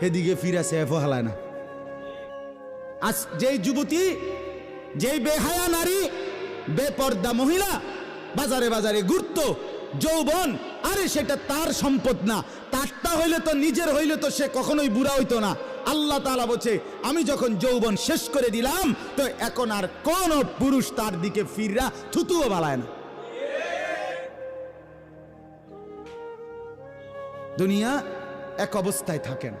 সেদিকে ফিরা সেফও হালায় না। আজ যেই যুবতী, যেই বেহায়া নারী, বেপর্দা মহিলা, বাজারে বাজারে ঘুরত, যৌবন, আরে সেটা তার সম্পদ না। তারটা হইলে তো নিজের হইলে তো সে কখনোই বুড়া হইতো না। আল্লাহ তালা বলছে, আমি যখন যৌবন শেষ করে দিলাম, তো এখন আর কোন পুরুষ তার দিকে ফিররা থুতুও বালায় না। দুনিয়া এক অবস্থায় থাকে না।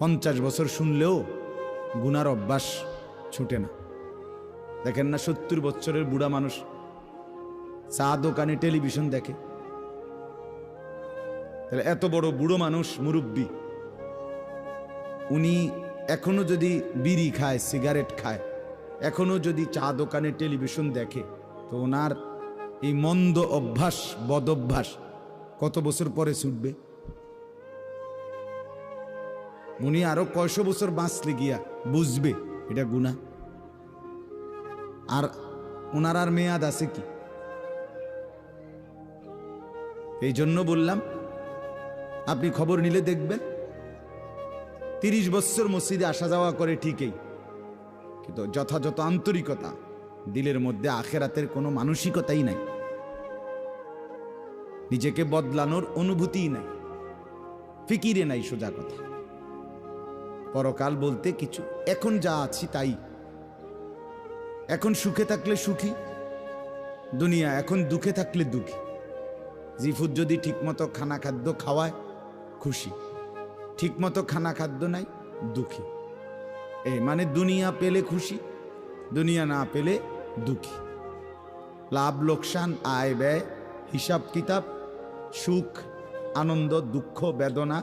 পঞ্চাশ বছর শুনলেও গুনার অভ্যাস ছুটে না। দেখেন না সত্তর বছরের বুড়া মানুষ চা দোকানে টেলিভিশন দেখে। তাহলে এত বড় বুড়ো মানুষ মুরব্বী, উনি এখনও যদি বিড়ি খায়, সিগারেট খায়, এখনও যদি চা দোকানে টেলিভিশন দেখে, তো ওনার এই মন্দ অভ্যাস, বদ অভ্যাস কত বছর পরে ছুটবে? উনি আরও কয়শো বছর বাঁচলে গিয়া বুঝবে এটা গুণা আর ওনার আর মেয়াদ আছে কি? এই জন্য বললাম, আপনি খবর নিলে দেখবেন। তিরিশ বছর মসজিদে আসা যাওয়া করে ঠিকই, কিন্তু যথাযথ আন্তরিকতা দিলের মধ্যে আখেরাতের কোনো মানসিকতাই নাই। নিজেকে বদলানোর অনুভূতিই নাই, ফিকিরে নাই সোজা কথা। পরকাল বলতে কিছু। এখন যা আছি তাই। এখন সুখে থাকলে সুখী। দুনিয়া এখন দুঃখে থাকলে দুঃখী। জিফুদ যদি ঠিকমতো খানা খাদ্য খাওয়ায়, খুশি। ঠিকমতো খানা খাদ্য নাই, দুঃখী। এ মানে দুনিয়া পেলে খুশি, দুনিয়া না পেলে দুঃখী। লাভ, লোকসান, আয় ব্যয়, হিসাব, কিতাব, সুখ, আনন্দ, দুঃখ, বেদনা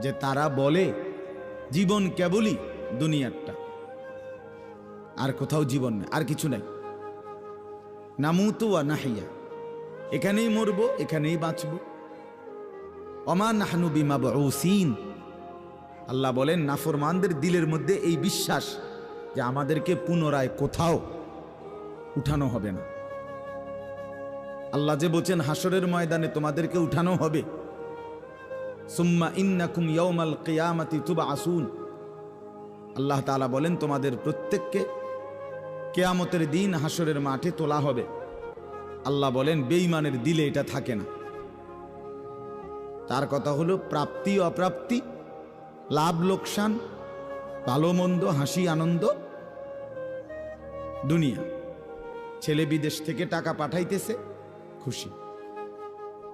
যে তারা বলে, জীবন কেবলই দুনিয়ারটা। আর কোথাও জীবন নেই, আর কিছু নাই। নামুতু আর নাহিয়া, এখানেই মরব, এখানেই বাঁচব। অমা নাহানু বিমা বসিন আল্লাহ বলেন, নাফরমানদের দিলের মধ্যে এই বিশ্বাস যে আমাদেরকে পুনরায় কোথাও উঠানো হবে না। আল্লাহ যে বলছেন হাসরের ময়দানে তোমাদেরকে উঠানো হবে। আল্লাহ বলেন, তোমাদের প্রত্যেককে কেয়ামতের দিন হাসরের মাঠে তোলা হবে। আল্লাহ বলেন, বেঈমানের দিলে এটা থাকে না। তার কথা হলো, প্রাপ্তি, অপ্রাপ্তি, লাভ, লোকসান, ভালো, মন্দ, হাসি, আনন্দ, দুনিয়া। ছেলে বিদেশ থেকে টাকা পাঠাইতেছে, খুশি।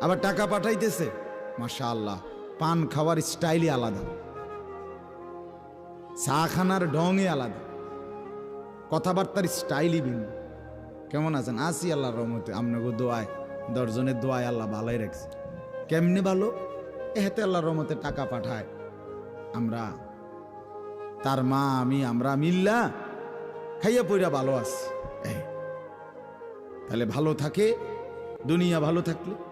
আবার টাকা পাঠাইতেছে। মাশা আল্লাহ পান খাওয়ার স্টাইলই আলাদা। চা খানার ঢঙে আলাদা। কথাবার্তার স্টাইলই ভিন্ন। কেমন আছেন? আসি আল্লাহর রহমতে, আপনাকে দোয়ায়, দশজনের দোয়ায় আল্লাহ ভালোই রাখছে। কেমনে ভালো? এহাতে আল্লাহর রহমতে টাকা পাঠায়। আমরা, তার মা, আমি, আমরা মিল্লা খাইয়া পইরা ভালো আছি। তাহলে ভালো থাকে, দুনিয়া ভালো থাকলে।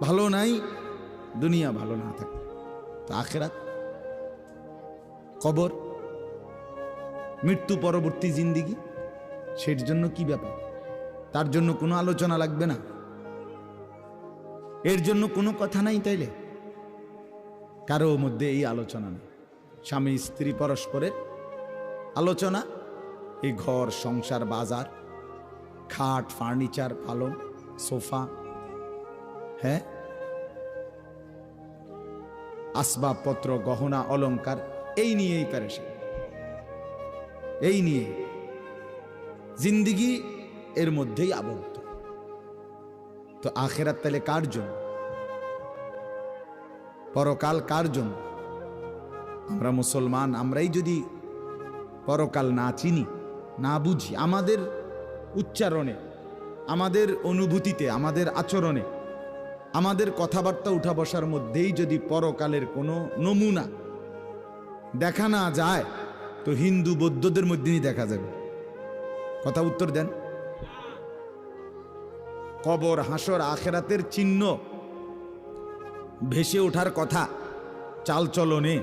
ভালো নাই, দুনিয়া ভালো না থাকে। আখেরাত, কবর, মৃত্যু পরবর্তী জিন্দিগি, সের জন্য কি ব্যাপার? তার জন্য কোনো আলোচনা লাগবে না। এর জন্য কোনো কথা নাই তাইলে? কারও মধ্যে এই আলোচনা নেই। স্বামী, স্ত্রী, পরস্পরের আলোচনা, এই ঘর, সংসার, বাজার, খাট, ফার্নিচার, পালং, সোফা হ্যাঁ? আসবাবপত্র, গহনা, অলংকার, এই নিয়েই প্যারেশান। এই নিয়ে জিন্দিগি এর মধ্যেই আবদ্ধ। তো আখেরাত তাহলে কার জন্য? পরকাল কার জন্য? আমরা মুসলমান, আমরাই যদি পরকাল না চিনি, না বুঝি, আমাদের উচ্চারণে, আমাদের অনুভূতিতে, আমাদের আচরণে আমাদের কথাবার্তা উঠা বসার মধ্যেই যদি পরকালের কোনো নমুনা দেখা না যায়, তো হিন্দু বৌদ্ধদের মধ্যেই দেখা যাবে। কথা উত্তর দেন। কবর, হাসর, আখেরাতের চিহ্ন ভেসে ওঠার কথা চালচলনে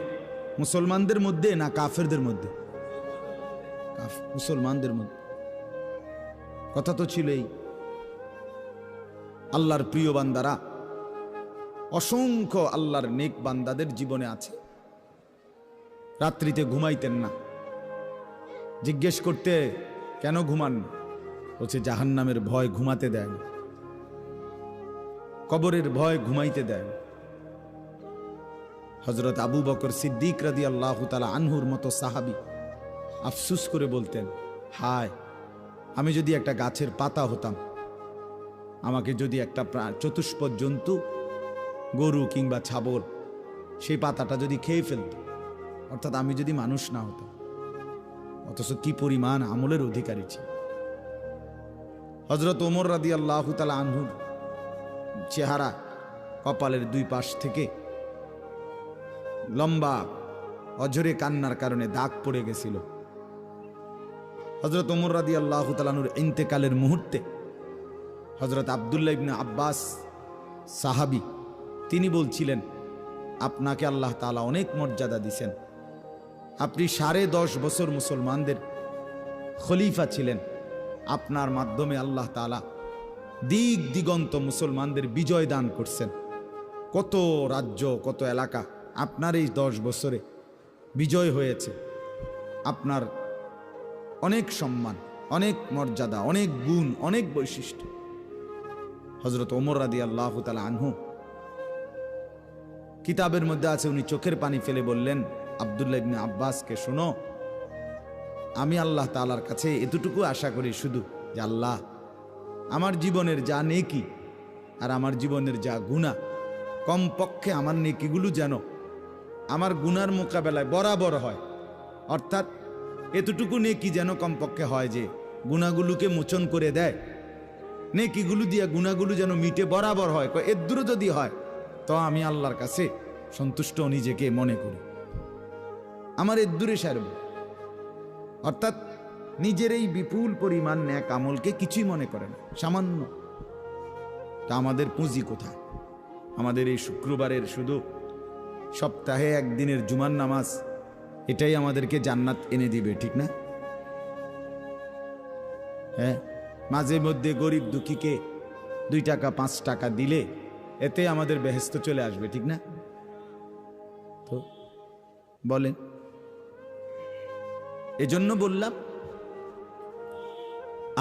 মুসলমানদের মধ্যে না কাফেরদের মধ্যে? মুসলমানদের মধ্যে। কথা তো ছিলই। আল্লাহর প্রিয় বান্দারা অসংখ্য আল্লাহর নেক বান্দাদের জীবনে আছে। রাত্রিতে ঘুমাইতেন না। জিজ্ঞেস করতে, কেন ঘুমান? বলছে, জাহান্নামের ভয় ঘুমাতে দেয় কবরের ভয় ঘুমাইতে দেয় হজরত আবু বকর সিদ্দিক রাদি আল্লাহ তালা আনহুর মতো সাহাবি আফসুস করে বলতেন, হায়, আমি যদি একটা গাছের পাতা হতাম, আমাকে যদি একটা চতুষ্পদ জন্তু গরু কিংবা ছাগল, সেই পাতাটা যদি খেয়ে ফেলত, অর্থাৎ আমি যদি মানুষ না হতাম, অথচ কি পরিমাণ আমলের অধিকারী ছিল হজরত ওমর রাদি আল্লাহ তালা আনহুর চেহারা কপালের দুই পাশ থেকে লম্বা, অঝরে কান্নার কারণে দাগ পড়ে গেছিল। হজরত ওমর রাদি আল্লাহ তালানুর ইন্তেকালের মুহূর্তে হজরত আবদুল্লাহ ইবনে আব্বাস সাহাবি তিনি বলছিলেন, আপনাকে আল্লাহ তাআলা অনেক মর্যাদা দিছেন। আপনি সাড়ে দশ বছর মুসলমানদের খলিফা ছিলেন। আপনার মাধ্যমে আল্লাহ তাআলা দিক দিগন্ত মুসলমানদের বিজয় দান করছেন। কত রাজ্য, কত এলাকা আপনার এই দশ বছরে বিজয় হয়েছে। আপনার অনেক সম্মান, অনেক মর্যাদা, অনেক গুণ, অনেক বৈশিষ্ট্য। হজরত ওমর রাদি আল্লাহ তালা আনহু কিতাবের মধ্যে আছে, উনি চোখের পানি ফেলে বললেন, আবদুল্লাহ ইবনে আব্বাসকে শোনো, আমি আল্লাহ তালার কাছে এতটুকু আশা করি শুধু যে আল্লাহ আমার জীবনের যা নেকি আর আমার জীবনের যা গুণা কমপক্ষে আমার নেকিগুলো যেন আমার গুনার মোকাবেলায় বরাবর হয়। অর্থাৎ এতটুকু নেকি যেন কমপক্ষে হয় যে গুণাগুলোকে মোচন করে দেয়। নেকিগুলো দিয়ে গুণাগুলো যেন মিটে বরাবর হয়। এর যদি হয় তো আমি আল্লাহর কাছে সন্তুষ্ট নিজেকে মনে করি। আমার এর দূরে সারব। অর্থাৎ নিজের এই বিপুল পরিমাণ ন্যাক আমলকে কিছুই মনে করে না। সামান্য। তা আমাদের পুঁজি কোথায়? আমাদের এই শুক্রবারের শুধু সপ্তাহে একদিনের জুমার নামাজ, এটাই আমাদেরকে জান্নাত এনে দিবে, ঠিক না? হ্যাঁ মাঝে মধ্যে গরিব দুঃখীকে দুই টাকা, পাঁচ টাকা দিলে এতে আমাদের বেহেস্ত চলে আসবে, ঠিক না? তো বলেন। এজন্য বললাম,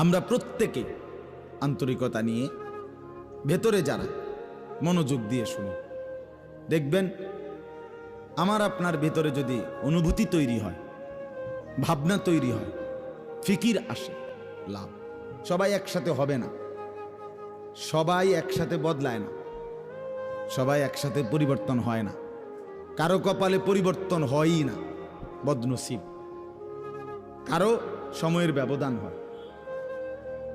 আমরা প্রত্যেকে আন্তরিকতা নিয়ে ভেতরে যারা মনোযোগ দিয়ে শুনি, দেখবেন আমার আপনার ভেতরে যদি অনুভূতি তৈরি হয়, ভাবনা তৈরি হয়, ফিকির আসে, লাভ। সবাই একসাথে হবে না, সবাই একসাথে বদলায় না। সবাই একসাথে পরিবর্তন হয় না। কারও কপালে পরিবর্তন হয়ই না, বদনসিব। কারও সময়ের ব্যবধান হয়।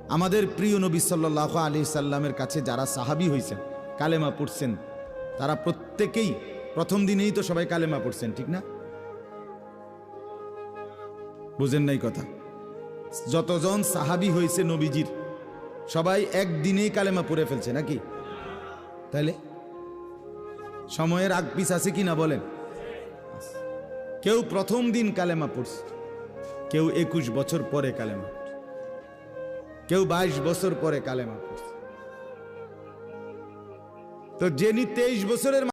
আমাদের প্রিয় নবী সাল্লাহ আলি সাল্লামের কাছে যারা সাহাবি হয়েছেন কালেমা পড়ছেন, তারা প্রত্যেকেই প্রথম দিনেই তো সবাই কালেমা পড়ছেন, ঠিক না? বুঝেন নাই কথা। যতজন সাহাবি হয়েছে নবীজির, সবাই একদিনেই কালেমা পড়ে ফেলছে নাকি? তাহলে সময়ের আগপিস আছে কি না বলেন? কেউ প্রথম দিন কালেমা পড়ছে, কেউ একুশ বছর পরে কালেমা কেউ বাইশ বছর পরে কালেমা পড়ছে। তো যিনি তেইশ বছরের